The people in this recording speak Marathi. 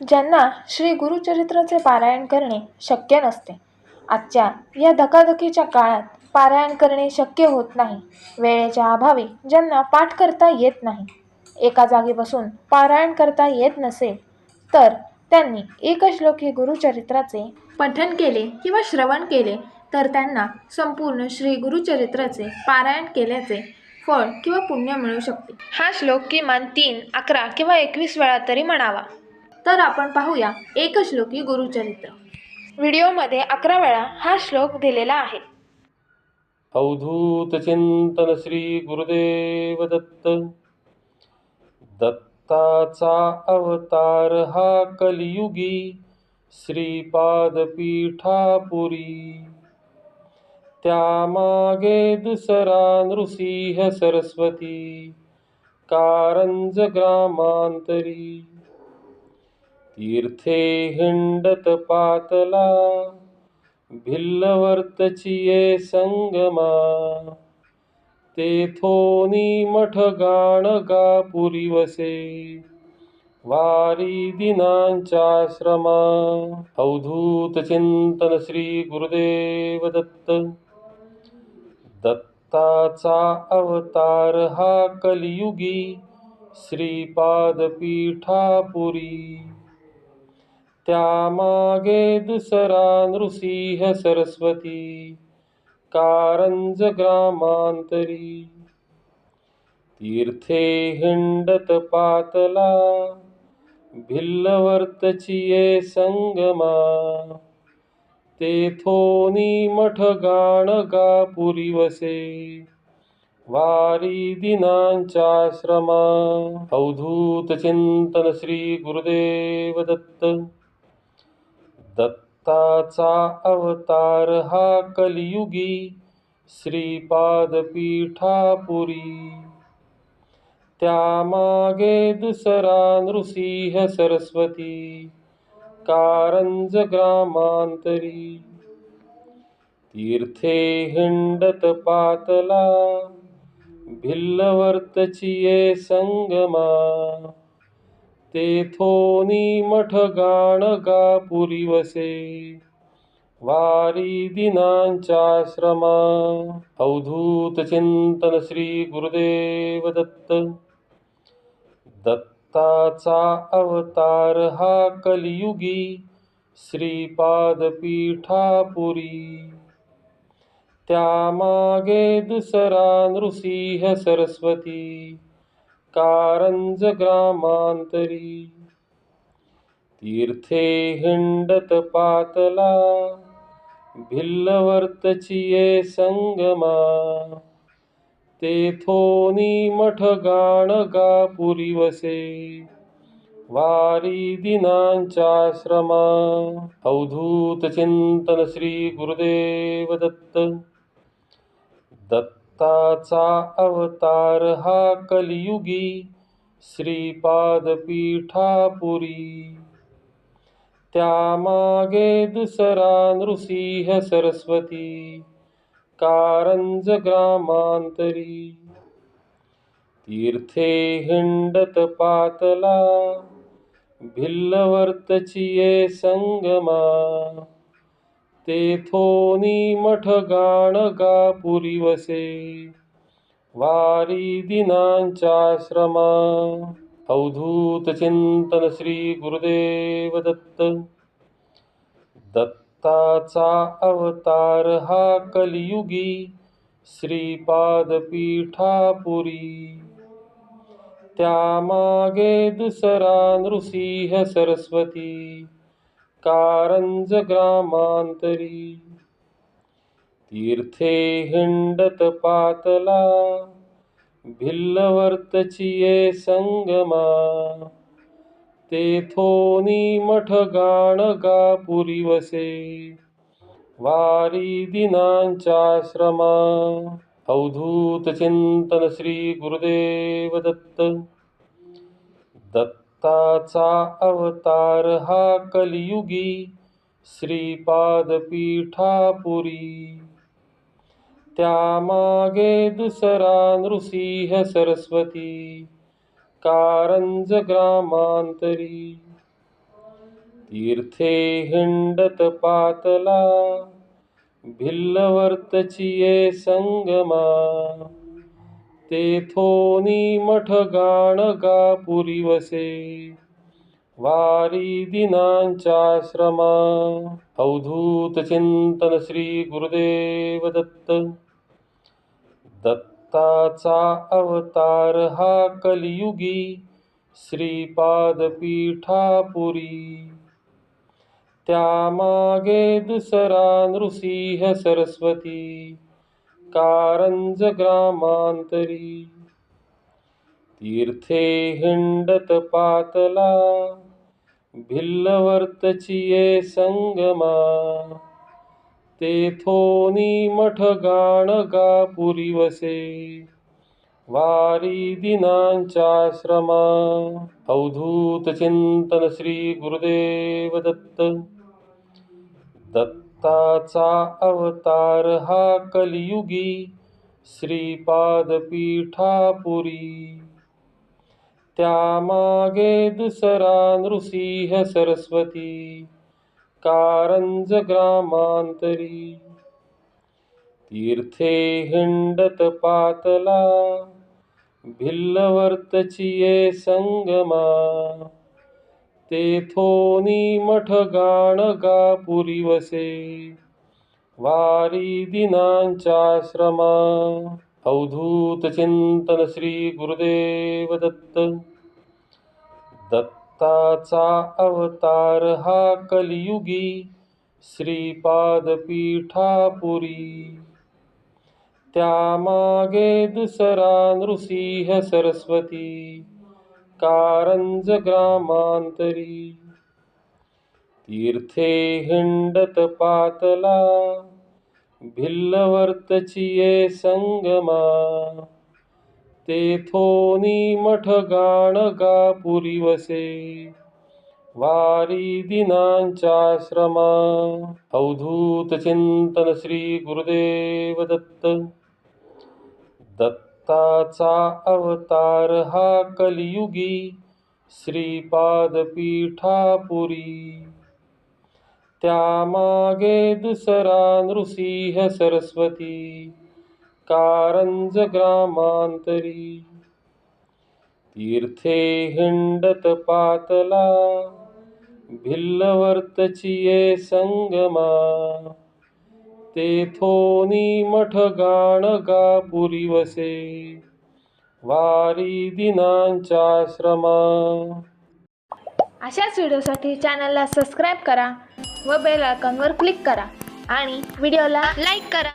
ज्यांना श्री गुरुचरित्राचे पारायण करणे शक्य नसते. आजच्या या धकाधकीच्या काळात पारायण करणे शक्य होत नाही. वेळेच्या अभावी ज्यांना पाठ करता येत नाही एका जागी बसून पारायण करता येत नसेल तर त्यांनी एकश्लोकी गुरुचरित्राचे पठन केले किंवा श्रवण केले तर त्यांना संपूर्ण श्री गुरुचरित्राचे पारायण केल्याचे फळ किंवा पुण्य मिळू शकते. हा श्लोक किमान तीन अकरा किंवा एकवीस वेळा तरी म्हणावा. तर आपण पाहूया एकश्लोकी गुरुचरित्र. व्हिडिओमध्ये अकरा वेळा हा श्लोक दिलेला आहे. अवधूत चिंतन श्री गुरुदेव दत्त. दत्ताचा अवतार हा कलियुगी श्रीपादपीठापुरी. त्यामागे दुसरा नृसिंह सरस्वती. कारंज ग्रामांतरी. तीर्थे हिंडत पातला भिल्लवर्तचिये संगमा. तेथोनी मठ गाणगा पुरी वसे वारी दिनांचाश्रमा अवधूत चिंतन श्री गुरुदेव दत्त. दत्ताचा अवतार हा कलियुगी श्रीपादपीठापुरी. त्यामागे दुसरा नृसिंह सरस्वती कारंज ग्रामांतरी. तीर्थे हिंडत पातला भिल्लवर्तचिये संगमा. तेथोनी मठ गाणगा पुरी वसे वारी दिनांचाश्रमा अवधूत चिंतन श्री गुरुदेव दत्त. दत्ताचा अवतार हा कलियुगी श्रीपादपीठापुरी. त्यामागे दुसरा नृसिंह सरस्वती कारंज ग्रामांतरी. तीर्थे हिंडत पातला भिल्लवर्तचिये संगमा. तेथोनी मठ गाणगा पुरी वसे वारी दिनांचाश्रमा अवधूत चिंतन श्री गुरुदेव दत्त. दत्ताचा अवतार हा कलियुगी श्रीपादपीठापुरी. त्यामागे दुसरा नृसिंह सरस्वती. कारंज ग्रामांतरी तीर्थे हिंडत पातला भिल्लवर्तचिये संगमा. तेथोनी मठ गाणगा पुरी वसे वारी दिनांचाश्रमा अवधूत चिंतन श्री गुरुदेव दत्त दत्ताचा अवतार हा कलियुगी श्रीपादपीठापुरी. त्यामागे दुसरा नृसिंह सरस्वती कारंज ग्रामांतरी. तीर्थे हिंडत पातला भिल्लवर्तचिये संगमा. तेथोनी मठ गाणगा पुरी वसे वारी दिनांचाश्रमा अवधूत चिंतन श्री गुरुदेव दत्त. दत्ताचा अवतार हा कलियुगी श्रीपादपीठापुरी. त्यामागे दुसरा नृसिंह सरस्वती. कारंज ग्रामांतरी तीर्थे हिंडत पातला भिल्लवर्तचिये संगमा. तेथोनी मठ गाणगा पुरी वसे वारी दिनांचाश्रमा अवधूत चिंतन श्री गुरुदेव दत्त दत्ताचा अवतार हा कलियुगी श्रीपादपीठापुरी. त्यामागे दुसरा नृसिंह सरस्वती कारंज ग्रामांतरी. तीर्थे हिंडत पातला भिल्लवर्तचिये संगमा. तेथोनी मठ गाणगा पुरी वसे वारी दिनांच्याश्रमा अवधूत चिंतन श्री गुरुदेव दत्त. दत्ताचा अवतार हा कलियुगी श्रीपाद पीठापुरी त्यामागे दुसरा नृसिंह सरस्वती. कारंज ग्रामांतरी तीर्थे हिंडत पातला भिल्लवर्तचिये संगमा. तेथोनी मठ गाणगा पुरी वसे वारी दिनांचाश्रमा अवधूत चिंतन श्री गुरुदेव दत्त दत्ताचा अवतार हा कलियुगी श्रीपाद पीठापुरी त्यामागे दुसरा नृसिंह सरस्वती कारंज ग्रामांतरी. तीर्थे हिंडत पातला भिल्लवर्तचिये संगमा. तेथोनी मठ गाणगा पुरी वसे वारी दिनांचाश्रमा. अवधूत चिंतन श्री गुरुदेव दत्त. दत्ताचा अवतार हा कलियुगी श्रीपादपीठापुरी. त्यामागे दुसरा नृसिंह सरस्वती. कारंज ग्रामांतरी तीर्थे हिंडत पातला भिल्लवर्तचिये संगमा. तेथोनी मठ गाणगा पुरी वसे वारी दिनांचाश्रमा अवधूत चिंतन श्री गुरुदेव दत्त ताचा अवतार हा कलियुगी श्रीपादपीठापुरी. त्यामागे दुसरा नृसिंह सरस्वती कारंज ग्रामांतरी तीर्थे हिंडत पातला भिल्लवर्तचिये संगमा. तेथोनी मठ गाणगा पुरी वसे वारी दिनांचाश्रमा अशाच व्हिडिओसाठी चॅनलला सबस्क्राईब करा व बेल आयकॉनवर क्लिक करा आणि व्हिडिओला लाईक करा.